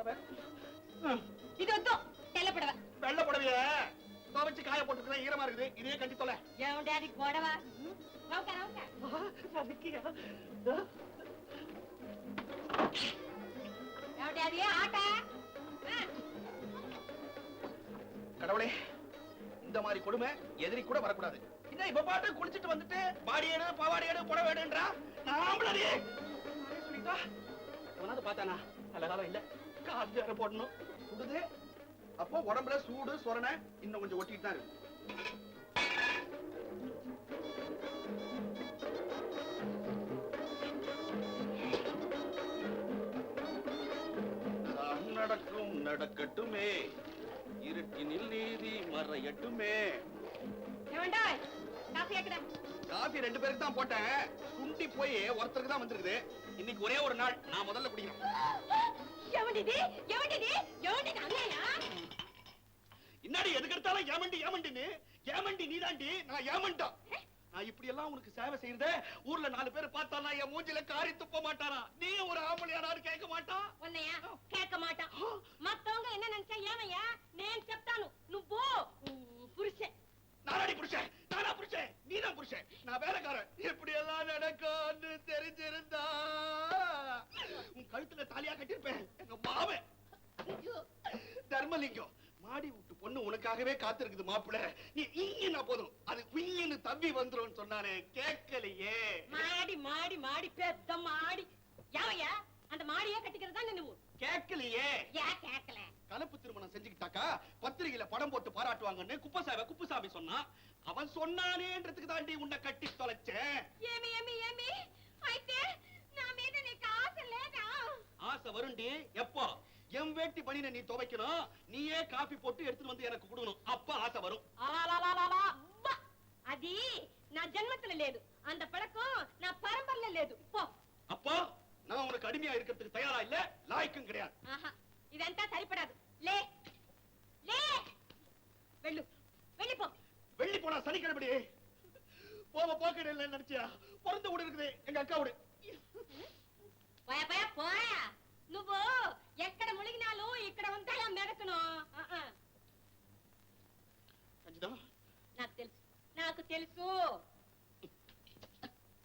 புடவை இது தெல்ல புடவை வெள்ளை புடவைய துவைச்சு காய ஈரமா இருக்குது. இதே கட்டி தொலை. என் டாடி புடவை. கடவுளே இந்த மாதிரி கொடுமை எதிரி கூட வரக்கூடாது. என்ன இப்ப பாட்டு குளிச்சிட்டு வந்துட்டு பாடி எடு பாவாடி எடு புடவை எடுன்றா? நாமளே சொல்லிட்டா எவனாவது பார்த்தானா நல்ல காலம் இல்ல. வேற போடணும். சுடுது. அப்போ உடம்புல சூடு சொரணை இன்னும் கொஞ்சம் ஒட்டிட்டு தான் இருக்கு. நடக்கும் நடக்கட்டுமே. இருட்டினில் நீதி மறையட்டுமே. காசு காபி ரெண்டு பேருக்கு தான் போட்டேன். சுண்டி போய் ஒருத்தருக்கு தான் வந்திருக்குது. இன்னைக்கு ஒரே ஒரு நாள். நான் முதல்ல குடிக்கிறேன் எவண்டிது எவண்டிது எவண்டி அங்கயா? இன்னாடி எதுக்கு எடுத்தாலும் ஏமண்டி ஏமண்டின்னு. ஏமண்டி நீதாண்டி. நான் ஏமண்டா. நான் இப்படி உனக்கு சேவை செய்யறத ஊர்ல நாலு பேர் பார்த்தாலும் என் மூஞ்சில காரி துப்ப மாட்டானா நீ ஒரு ஆம்பளையானாரு கேட்க மாட்டான் உன்னையா? கேட்க மாட்டான் மத்தவங்க என்ன நினைச்சா ஏமையா? நேம் செப்தானு நுப்போ. புருஷன். நாராடி புருஷன். புருஷன். நான் வேலைக்காரன். இப்படி எல்லாம் நடக்கும்னு தெரிஞ்சிருந்தா. உன் கழுத்துல தாலியா கட்டிருப்பேன் எங்க ஐயோ, தர்மலிங்கம் மாடி விட்டு பொண்ணு உனக்காகவே காத்திருக்குது மாப்பிள்ள. நீ இங்கினா போதும். அது குயின்னு தம்பி வந்துரும் சொன்னானே கேட்கலையே. மாடி மாடி மாடி பெத்த மாடி. யாவையா? அந்த மாடியே கட்டிக்கிறதா நினைவு கேட்கலையே. ஏன் கேட்கல? கலப்பு திருமணம் செஞ்சுக்கிட்டாக்கா பத்திரிகையில படம் போட்டு பாராட்டுவாங்கன்னு குப்பசாமி குப்புசாமி சொன்னான். அவன் சொன்னானேன்றதுக்கு தாண்டி உன்னை கட்டி தொலைச்சேன். ஏமி ஏமி ஏமி. ஐதே நான் மீது நீக்கு ஆசை லேடா ஆசை வருண்டி எப்போ? எம் வேட்டி பண்ணின நீ துவைக்கணும். நீயே காபி போட்டு எடுத்துட்டு வந்து எனக்கு கொடுக்கணும். அப்ப ஆசை வரும். ஆலாலாலாலா అది నా జన్మతల లేదు అంత పడకం నా పరంపరలో లేదు పో அப்போ நான் உனக்கு அடிமையா இருக்கிறதுக்கு தயாரா இல்ல? லாய்க்கும் கிடையாது. ఆహా ఇదంతా సరిపడదు லே. లే వెళ్ళు వెళ్ళిపో வெள்ளி போனா சனிக்கிழமை போவ போக்கிட இல்ல நினைச்சியா பிறந்த வீடு இருக்குது எங்க அக்கா வீடு పోయా పోయా పోయా నువ్వు ఎక్కడ మునిగినాలు ఇక్కడ ఉంటాయా మెదకను ఆహా, ரஞ்சிதா నాకు తెలుసు నాకు తెలుసు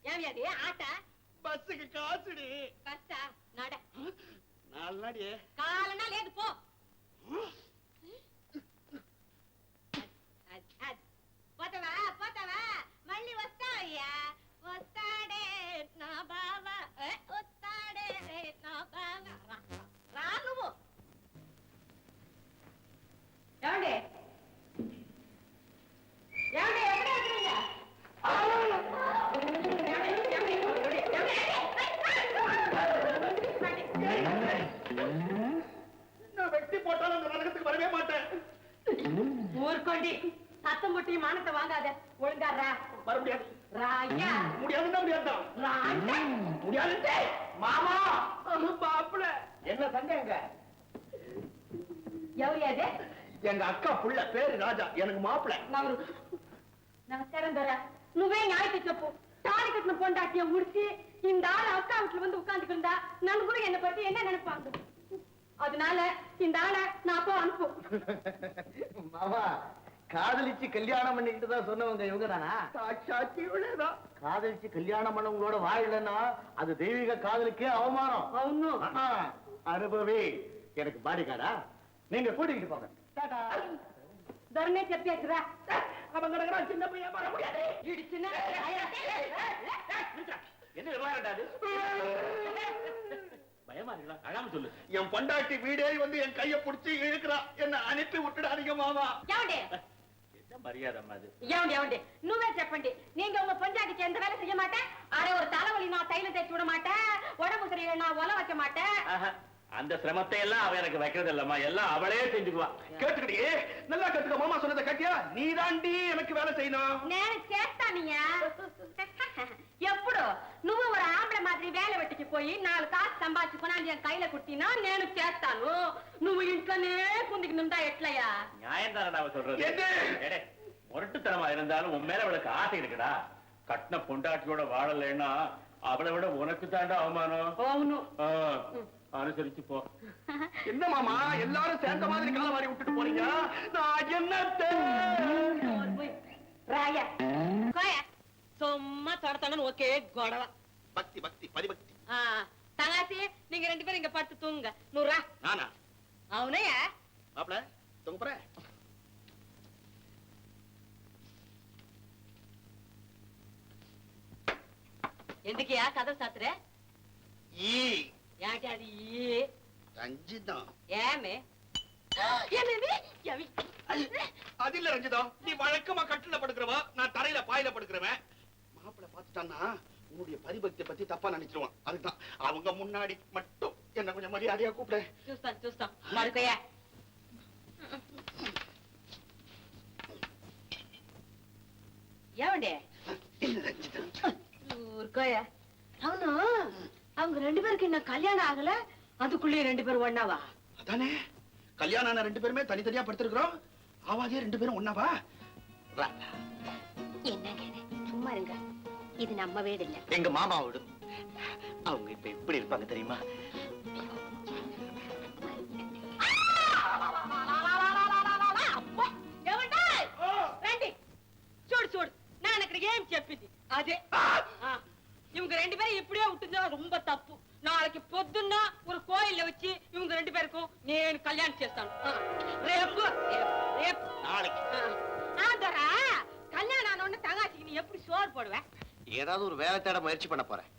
ఏమి అది ఆట பஸ்ஸுக்கு காசுடி కష్టా నడ நாலு நாடியே కాలనా లేదు పో மாட்டேன் ஊர்கொண்டி சத்தம் போட்டி மானத்தை வாங்காத. ஒழுங்கா ரா. வர முடியாது. ராயா எங்க அக்கா புள்ள பேரு ராஜா எனக்கு மாப்பிள்ள நமஸ்காரம் தர நுவே ஞாயிற்று செப்பு பொண்டாட்டிய முடிச்சு இந்த ஆள் அக்கா வீட்டுல வந்து உட்கார்ந்து இருந்தா நண்பரும் என்ன பத்தி என்ன நினைப்பாங்க? அதனால இந்த ஆளை நான் போ அனுப்பும். மாமா காதலிச்சு கல்யாணம் பண்ணிக்கிட்டு சொன்னவங்க இவங்க தானா? சாட்சாத்தி இவ்வளவுதான் காதலிச்சு கல்யாணம் பண்ணவங்களோட வாழலன்னா அது தெய்வீக காதலுக்கே அவமானம். அவனும் அனுபவி எனக்கு பாடிக்காரா நீங்க கூட்டிக்கிட்டு போங்க. தர்மே செப்பியாச்சுரா அவங்க சின்ன பையன் வர முடியாது. என்ன விவகாரம்டா பயமா இருக்கா சொல்லு. என் பொண்டாட்டி வீடேறி வந்து என் கைய புடிச்சு இழுக்கிறா. என்ன அனுப்பி விட்டுடாதீங்க மாமா. என்ன மரியாதைம்மா அது ஏவண்டே ஏவண்டே. நூவே செப்பண்டி நீங்க உங்க பொண்டாட்டிக்கு எந்த வேலை செய்ய மாட்டேன்? அரை ஒரு தலைவலி நான் தைலம் தேய்ச்சி விட மாட்டேன். உடம்பு சரியில்லை நான் ஒல வைக்க மாட்டேன். அந்த சிரமத்தை எல்லாம் அவ எனக்கு வைக்கிறது இல்லம்மா எல்லாம் அவளே செஞ்சுக்குவா. கேட்டுக்கிட்டே நல்லா கேட்டுக்க மாமா சொன்னதை கட்டியா? நீ எனக்கு வேலை செய்யணும். நேரம் கேட்டா நீங்க? ఎప్పుడు నువ్వు ఒక ఆంబళ మాదిరి వేల వెట్టుకి పోయి నాలుగు కాసు సంపాదించుకుని నేను కైలో కుట్టినా నేను చేస్తాను నువ్వు ఇంట్లోనే కుందికి నుండా ఎట్లయ్యా நியாயம் தானடா அவ சொல்றது என்ன? எடே, முரட்டுத்தனமா இருந்தாலும் உன் மேல அவளுக்கு ஆசை இருக்குடா கட்டின பொண்டாட்டியோட வாழலைன்னா அவளை விட உனக்கு தாண்டா அவமானம் అవును ஆ, அனுசரிச்சு போ என்ன மாமா எல்லாரும் சேர்ந்த மாதிரி கால வாரி விட்டுட்டு போறீங்க நான் என்னத்த రాయ కోయ சும்மா தொடத்தனன்னு ஓகே கொடவ. பக்தி பக்தி பரிபக்தி. தங்காசி நீங்க ரெண்டு பேரும் இங்க படுத்து தூங்குங்க. நூறா. நானா? அவனைய? மாப்பிள தூங்க போற? எதுக்கியா கதை சாத்துற? ஈ. யாட்டி அது ஈ? ரஞ்சிதம் ஏமே. அது இல்ல ரஞ்சிதம் நீ வழக்கமா கட்டுல படுக்கிறவா நான் தரையில பாயில படுக்கிறவன். மாப்பிள பாத்துட்டான்னா உன்னுடைய பரிபக்தியை பத்தி தப்பா நினைச்சிருவான் அதுதான் அவங்க முன்னாடி மட்டும் என்ன கொஞ்சம் மரியாதையா கூப்பிடு చూస్తాను చూస్తాం మడుకోయా ఏమండి இல்ல ரஞ்சிதம் ఊరుకోయా అవును அவங்க ரெண்டு பேருக்கு இன்னும் கல்யாணம் ஆகல அதுக்குள்ளேயே ரெண்டு பேரும் ஒண்ணாவா அதானே கல்யாணம் ஆன ரெண்டு பேருமே தனித்தனியா படுத்திருக்கிறோம் ஆவாதே ரெண்டு பேரும் ஒன்னாவா ரா. என்னங்க இது சும்மா இருங்க இது நம்ம வீடு இல்ல எங்க மாமா வீடு அவங்க இப்ப எப்படி இருப்பாங்க தெரியுமா చూడు చూడు నేను ఇక్కడ ఏం చెప్పింది అదే ఇవங்க ரெண்டு பேரும் இப்படியே விட்டுருந்தா ரொம்ப தப்பு నాలుగు పొద్దున్న ఒక కోయిల్ వచ్చి ఇవங்க రెండు పేరుకు నేను కళ్యాణం చేస్తాను రేపు రేపు నాలుగు ఆదరా కళ్యాణాన్ని తగాసికి నీ ఎప్పుడు సోరు పోడువా ஏதாவது ஒரு வேலை தேட முயற்சி பண்ண போறேன்.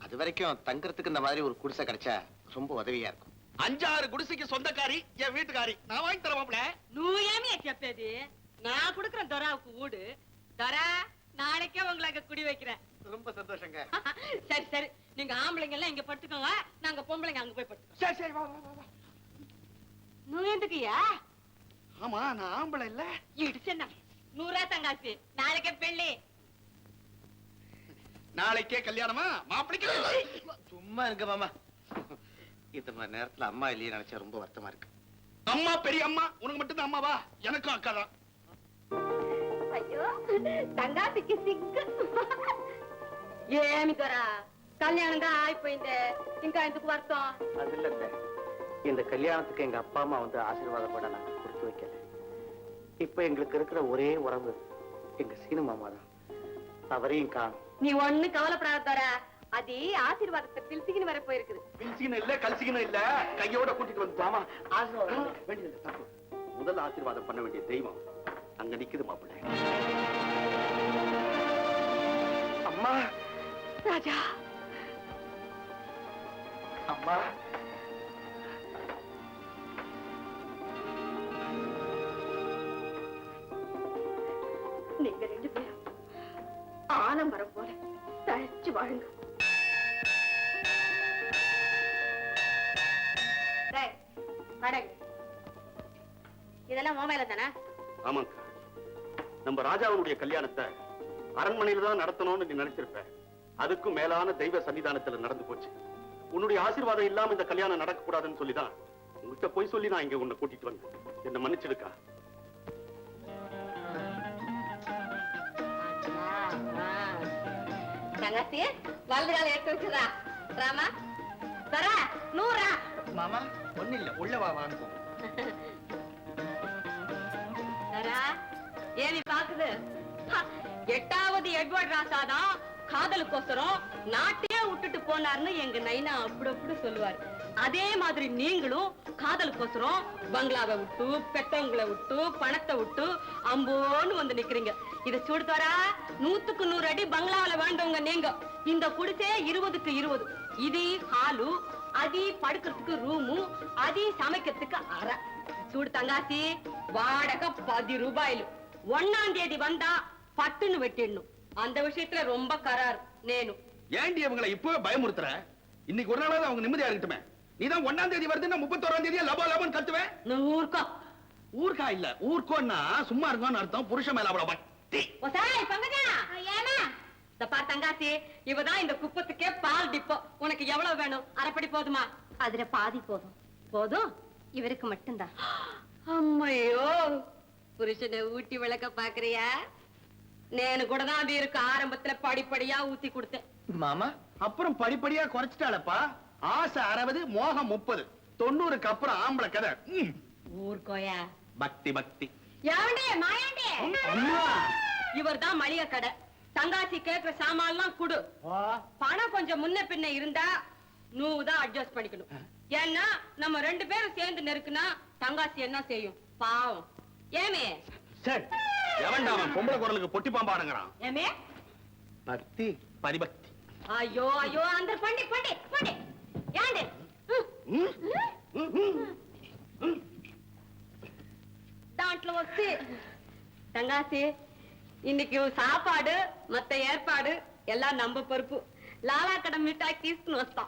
அது வரைக்கும் தங்குறதுக்கு இந்த மாதிரி ஒரு குடிசை கிடைச்சா ரொம்ப உதவியா இருக்கும். அஞ்சாறு குடிசைக்கு சொந்தக்காரி என் வீட்டுக்காரி. நான் வாங்கி தரவாப்ல நூயாமே செப்பேது நான் குடுக்கறேன் தொராவுக்கு வீடு தரா நாளைக்கே உங்களுக்கு குடி வைக்கிறேன். ரொம்ப சந்தோஷங்க. சரி சரி. நீங்க ஆம்பளைங்க எல்லாம் இங்க படுத்துக்கோங்க. நாங்க பொம்பளைங்க அங்க போய் படுத்துக்கோங்க சரி சரி வா வா வா நூயந்துக்கியா ஆமா நான் ஆம்பளை இல்ல. இடிச்சேன் நூறா தங்காசி. நாளைக்கே பெண்ணே. நாளைக்கே கல்யாணமா மாப்பிளைக்கு சும்மா இருங்க மாமா இந்த மாதிரி நேரத்துல அம்மா இல்லையே நினைச்சா ரொம்ப வருத்தமா இருக்கு அம்மா பெரிய அம்மா உனக்கு மட்டும் அம்மாவா எனக்கும் அக்கா தான் అయ్యో తంగాసికి సిగ్గు ఏమి దొరా కళ్యాణంగా అయిపోయిందే ఇంకా ఎందుకు వస్తాం அது இல்ல இந்த கல்யாணத்துக்கு எங்க அப்பா அம்மா வந்து ஆசீர்வாதம் பண்ண நாங்க கொடுத்து வைக்கல இப்ப எங்களுக்கு இருக்கிற ஒரே உறவு எங்க சீனு மாமா தான் அவரையும் காணும் நீ ஒண்ணு கவலைப்படாதரா அது ஆசீர்வாதத்தை பிரிச்சுக்கின்னு வர போயிருக்குது. பில்சிகனும் இல்ல கல்சிகனும் இல்ல. கையோட கூட்டிட்டு வந்து ஆசீர்வாதம். வேண்டியது தப்பு முதல் ஆசீர்வாதம் பண்ண வேண்டிய தெய்வம் அங்க நிக்குது மாப்பிள்ளை. அம்மா. ராஜா. அம்மா. நீங்க ரெண்டு பேரும் ஆலமரம் தழைச்சு வாழுங்க இதெல்லாம் மொபைல தானே? ஆமாக்கா நம்ம ராஜாவுடைய கல்யாணத்தை அரண்மனையில தான் நடத்தணும்னு நீ நினைச்சிருப்ப. அதுக்கும் மேலான தெய்வ சன்னிதானத்துல நடந்து போச்சு. உன்னுடைய ஆசீர்வாதம் இல்லாம இந்த கல்யாணம் நடக்க கூடாதுன்னு சொல்லிதான் உங்ககிட்ட போய் சொல்லி நான் இங்க உன்னை கூட்டிட்டு வந்தேன். என்ன மன்னிச்சிருக்கா தங்கச்சி வலது கால எடுத்து வச்சுதா? ராமா? தரா நூறா. மாமா ஒண்ணு இல்ல உள்ள வா வாங்குவோம் தரா ஏவி பாக்குது. எட்டாவது எட்வர்ட் ராசாதான் காதலுக்கோசரம் நாட்டையே விட்டுட்டு போனார்னு எங்க நைனா அப்படி அப்படி சொல்லுவார். அதே மாதிரி நீங்களும் காதலுக்கோசரம் பங்களாவை விட்டு பெத்தவங்களை விட்டு பணத்தை விட்டு அம்போன்னு வந்து நிக்கிறீங்க. இத சுடுத்தாரா நூத்துக்கு நூறு அடி பங்களாவில வாழ்ந்தவங்க நீங்க. இந்த குடிசே இருபதுக்கு இருபது. இது ஹாலு அதி படுக்கிறதுக்கு ரூமு அதி சமைக்கிறதுக்கு அரை சூடு தங்காசி வாடகை பதி ரூபாயிலும். ஒன்னாம் தேதி வந்தா பட்டுன்னு வெட்டிடணும். அந்த விஷயத்துல ரொம்ப கரார் நேனு. ஏண்டி அவங்களை இப்பவே பயமுறுத்துற? இன்னைக்கு ஒரு நாளாவது அவங்க நிம்மதியா இருக்கட்டுமே. நீதான் ஒன்னாம் தேதி வருதுன்னா முப்பத்தோராம் தேதியா லபோ லபோன்னு கத்துவேன். ஊர்க்கா. ஊர்க்கா இல்ல ஊர்க்கோன்னா சும்மா இருக்கோம்னு அர்த்தம் புருஷ மேல அவ்வளவு பக்தி இந்த பார் தங்காசி இவதான் இந்த குப்பத்துக்கே பால் டிப்போ. உனக்கு எவ்வளவு வேணும்? அரைப்படி போதுமா? அதுல பாதி போதும். போதும்? இவருக்கு மட்டும்தான். அம்மையோ புருஷனை ஊட்டி விளக்க பாக்குறியா? நேனு கூட தான் அது இருக்கு ஆரம்பத்துல படிப்படியா ஊத்தி கொடுத்தேன். மாமா அப்புறம் படிப்படியா குறைச்சிட்டாளப்பா. ஆசை அறுபது மோகம் முப்பது. தொண்ணூறுக்கு அப்புறம் ஆம்பளை கதை. ஊர்கோயா. பக்தி பக்தி. இவர் தான் மளிகை கடை. தங்காச்சி கேக்குற சாமான்லாம் குடு. பணம் கொஞ்சம் முன்ன பின்ன இருந்தா நூவு தான் அட்ஜஸ்ட் பண்ணிக்கணும் ஏன்னா நம்ம ரெண்டு பேரும் சேர்ந்து நெருக்குனா தங்காச்சி என்ன செய்யும்? பாவம். ஏமே? சரி. எவன்டா அவன் பொம்பளை குரலுக்கு பொட்டி பாம்பாடுங்கிறான்? ஏமே? பக்தி பரிபக்தி. ஐயோ ஐயோ அந்த பண்டி பண்டி பண்டி. దాంట్లో వచ్చి தங்காசி இன்னைக்கு சாப்பாடு மத்த ஏற்பாடு எல்லாம் நம்ம பொறுப்பு లాలా అక్కడ మిఠాయి తీసుకుని వస్తాం